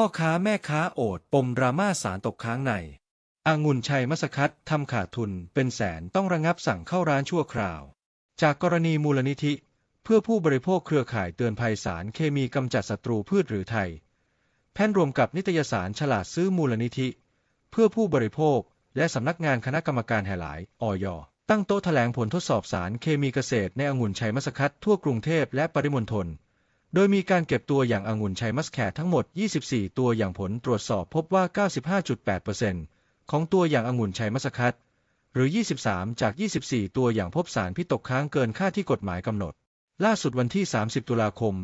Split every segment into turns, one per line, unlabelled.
พ่อค้าแม่ค้าโอดปมดราม่าสารตกค้างในอางุ่นชัยมัสคัตทำขาดทุนเป็นแสนต้องระงับสั่งเข้าร้านชั่วคราว จากกรณีมูลนิธิ เพื่อผู้บริโภคเครือข่ายเตือนภัยสารเคมีกำจัดศัตรูพืชหรือไทย แพ่นรวมกับนิตยสารฉลาดซื้อมูลนิธิ เพื่อผู้บริโภคและสำนักงานคณะกรรมการแห่หลายอยตั้งโต๊ะแถลงผลทดสอบสารเคมีเกษตรในองุ่นชัยมัสคัตทั่วกรุงเทพและปริมณฑล โดยมีการเก็บตัวอย่างองุ่นชัยมัสแคททั้งหมด 24 ตัวอย่างผลตรวจสอบพบว่า 95.8%ของตัวอย่างองุ่นชัยมัสคัตหรือ 23 จาก 24 ตัวอย่างพบสารพิษตกค้างเกินค่าที่กฎหมายกำหนด ล่าสุดวันที่ 30 ตุลาคม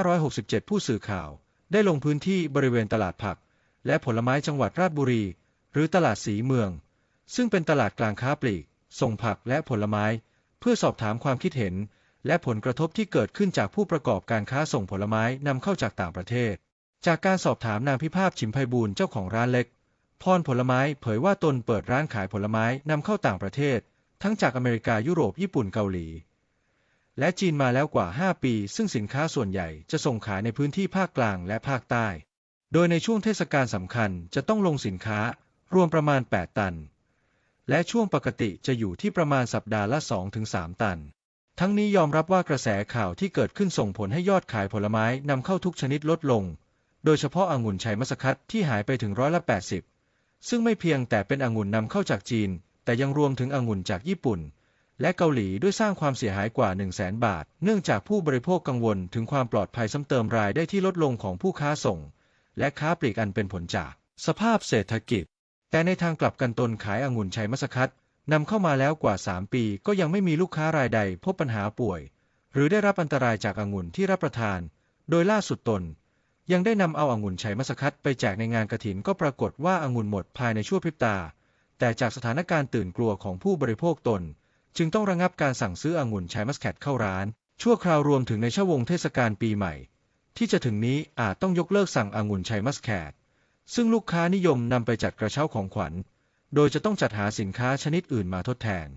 2567 ผู้สื่อข่าว ได้ลงพื้นที่บริเวณตลาดผัก และผลไม้จังหวัดราชบุรี หรือตลาดสีเมือง ซึ่งเป็นตลาดกลางค้าปลีก ส่งผักและผลไม้ เพื่อสอบถามความคิดเห็น และผลกระทบที่เกิดขึ้นจากผู้ประกอบการค้าส่งผลไม้นำเข้าจากต่างประเทศ จากการสอบถามนางพิภาพชิมไพบูลเจ้าของร้านเล็ก พรผลไม้เผยว่าตนเปิดร้านขายผลไม้นำเข้าต่างประเทศ ทั้งจากอเมริกายุโรปญี่ปุ่นเกาหลี และจีนมาแล้วกว่า 5 ปี ซึ่งสินค้าส่วนใหญ่จะส่งขายในพื้นที่ภาคกลางและภาคใต้ โดยในช่วงเทศกาลสำคัญจะต้องลงสินค้ารวมประมาณ 8 ตัน และช่วงปกติจะอยู่ที่ประมาณสัปดาห์ละ 2-3 ตัน ทั้งนี้ยอมรับว่ากระแสข่าวที่เกิดขึ้นส่งผลให้ยอดขายผลไม้นำเข้าทุกชนิดลดลง โดยเฉพาะองุ่นชัยมัสคัตที่หายไปถึงร้อยละ 80 ซึ่งไม่เพียงแต่เป็นองุ่นนำเข้าจากจีน แต่ยังรวมถึงองุ่นจากญี่ปุ่น และเกาหลีด้วยสร้างความเสียหายกว่า 1 0 0 0 0แบาท เนื่องจากผู้บริโภคกังวลถึงความปลอดภัยซ้ำเติมรายได้ที่ลดลงของผู้ค้าส่ง และค้าปลีกอันเป็นผลจาก สภาพเศรษฐกิจ แต่ในทางกลับกันตนขายองุ่นชัยมัสคัต นำเข้ามาแล้วกว่า 3 ปีก็ยังไม่มีลูกค้ารายใดพบปัญหาป่วย หรือได้รับอันตรายจากองุ่นที่รับประทาน โดยล่าสุดตน ยังได้นำเอาองุ่นชัยมัสคัตไปแจกในงานกระถินก็ปรากฏว่าองุ่นหมดภายในชั่วพริบตา แต่จากสถานการณ์ตื่นกลัวของผู้บริโภคตน จึงต้องระงับการสั่งซื้อองุ่นชัยมัสแคทเข้าร้าน ชั่วคราวรวมถึงในช่วงเทศกาลปีใหม่ ที่จะถึงนี้อาจต้องยกเลิกสั่งองุ่นชัยมัสแคทซึ่งลูกค้านิยมนำไปจัดกระเช้าของขวัญ โดยจะต้องจัดหาสินค้าชนิดอื่นมาทดแทน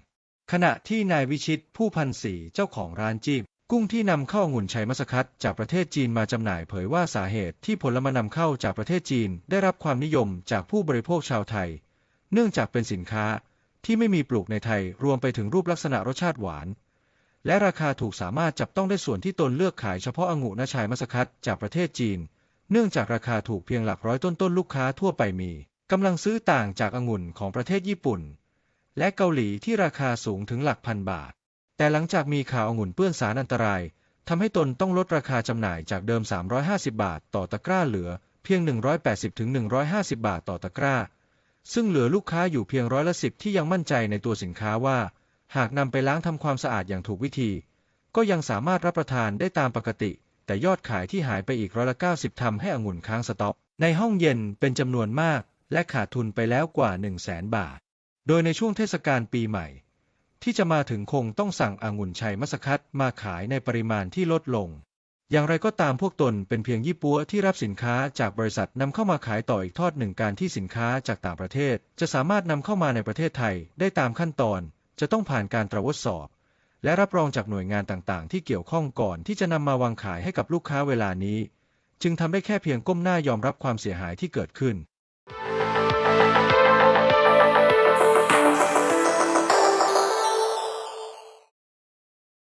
ขณะที่นายวิชิตผู้พันศรีเจ้าของร้านจีบกุ้งที่นำเข้าองุ่นชัยมัสคัตจากประเทศจีนมาจำหน่ายเผยว่าสาเหตุที่ผลไม้นำเข้าจากประเทศจีนได้รับความนิยมจากผู้บริโภคชาวไทย เนื่องจากเป็นสินค้าที่ไม่มีปลูกในไทยรวมไปถึงรูปลักษณะรสชาติหวาน และราคาถูกสามารถจับต้องได้ส่วนที่ตนเลือกขายเฉพาะองุ่นชัยมัสคัตจากประเทศจีน เนื่องจากราคาถูกเพียงหลักร้อยต้นต้นลูกค้าทั่วไปมี กำลังซื้อต่างจากองุ่นของประเทศญี่ปุ่น และเกาหลีที่ราคาสูงถึงหลักพันบาท แต่หลังจากมีข่าวองุ่นเปื้อนสารอันตรายทำให้ตนต้องลดราคาจำหน่ายจากเดิม 350 บาทต่อตะกร้าเหลือเพียง 180ถึง150 บาทต่อตะกร้า ซึ่งเหลือลูกค้าอยู่เพียงร้อยละสิบที่ยังมั่นใจในตัวสินค้าว่า หากนำไปล้างทำความสะอาดอย่างถูกวิธี ก็ยังสามารถรับประทานได้ตามปกติ แต่ยอดขายที่หายไปอีกร้อยละ90ทำให้องุ่นค้างสต็อกในห้องเย็นเป็นจำนวนมาก และขาดทุนไปแล้วกว่า 1 0 0 0 0แสนบาท โดยในช่วงเทศกาลปีใหม่ ที่จะมาถึงคงต้องสั่งองุ่นชัยมัสคัตมาขายในปริมาณที่ลดลง อย่างไรก็ตามพวกตนเป็นเพียงยี่ปัวที่รับสินค้าจากบริษัทนำเข้ามาขายต่ออีกทอดหนึ่งการที่สินค้าจากต่างประเทศ จะสามารถนำเข้ามาในประเทศไทยได้ตามขั้นตอน จะต้องผ่านการตรวจสอบ และรับรองจากหน่วยงานต่างๆ ที่เกี่ยวข้องก่อนที่จะนำมาวางขายให้กับลูกค้าเวลานี้ จึงทำได้แค่เพียงก้มหน้ายอมรับความเสียหายที่เกิดขึ้น